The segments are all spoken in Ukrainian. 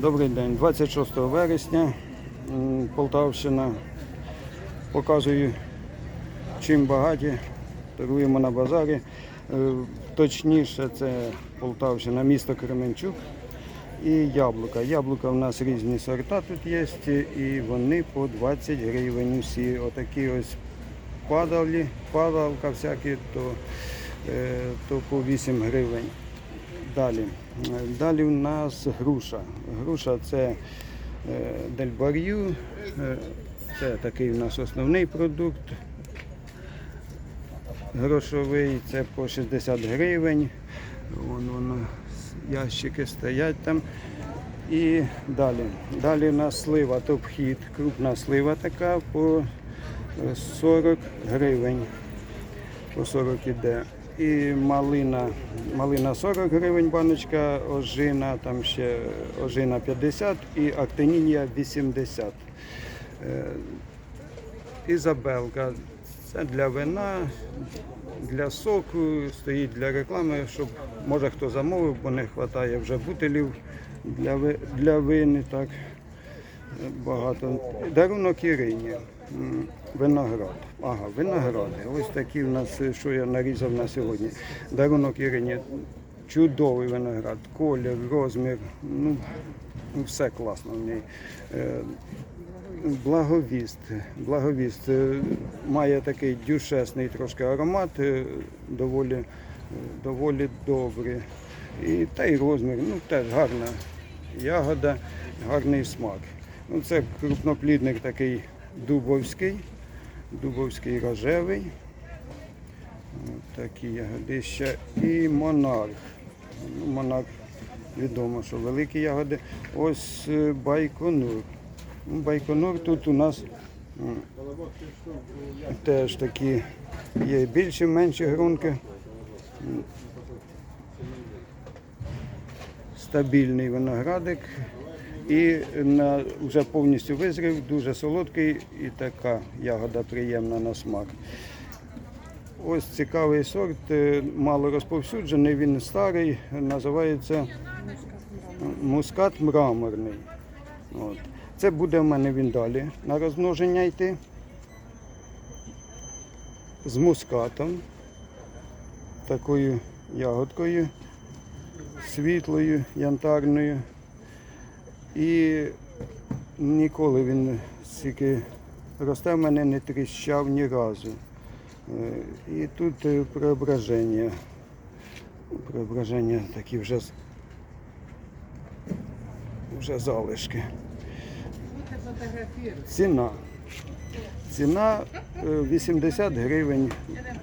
Добрий день, 26 вересня, Полтавщина. Показую, чим багаті. Торгуємо на базарі. Е, Точніше, це Полтавщина, місто Кременчук і яблука. Яблука в нас різні сорта тут є, і вони по 20 гривень усі. Отакі ось падали, падалка всякі, то, е, то по 8 гривень. Далі. Е, Далі у нас груша. Груша це е, дельбар'ю. Е, Це такий у нас основний продукт. Грошовий, це по 60 гривень. Вон воно, ящики стоять там. І далі. Далі у нас слива топ-хід, крупна слива така по е, 40 гривень по 40 іде. І малина, малина 40 гривень баночка, ожина, там ще ожина 50 і актинінія 80. Е, Ізабелка. Це для вина, для соку, стоїть для реклами, щоб може хто замовив, бо не вистачає вже бутилів для, для вини. Так багато. Дарунок Ірині. Виноград. Ага, виногради. Ось такі в нас, що я нарізав на сьогодні. Дарунок Ірині. Чудовий виноград, колір, розмір. Ну, ну, все класно в ній. Е, Благовіст. Благовіст е, має такий дюшесний трошки аромат, е, доволі, доволі добрий. І та й розмір, ну теж гарна ягода, гарний смак. Ну, це крупноплідник такий дубовський, дубовський рожевий. От такі ягодища. І монарх. Ну, монарх відомо, що великі ягоди. Ось е, байконур. Ну, Байконур тут у нас теж такі є більші, менші грунки. Стабільний виноградик. І на, вже повністю визрів, дуже солодкий і така ягода приємна на смак. Ось цікавий сорт, е, мало розповсюджений, він старий, називається мускат мраморний. От. Це буде в мене він далі на розмноження йти. З мускатом, такою ягодкою, світлою, янтарною. І ніколи він стільки росте в мене не тріщав ні разу. Е, І тут е, преображення. Преображення такі вже, вже залишки. Ціна. Ціна е, 80 гривень.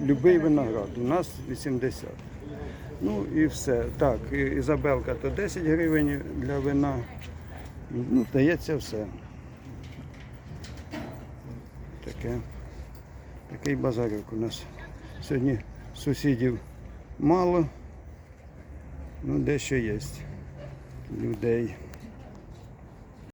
Любий виноград. У нас 80. Ну і все. Так, Ізабелка то 10 гривень для вина. Ну, здається, все. Таке. Такий базарик у нас. Сьогодні сусідів мало, ну дещо є людей.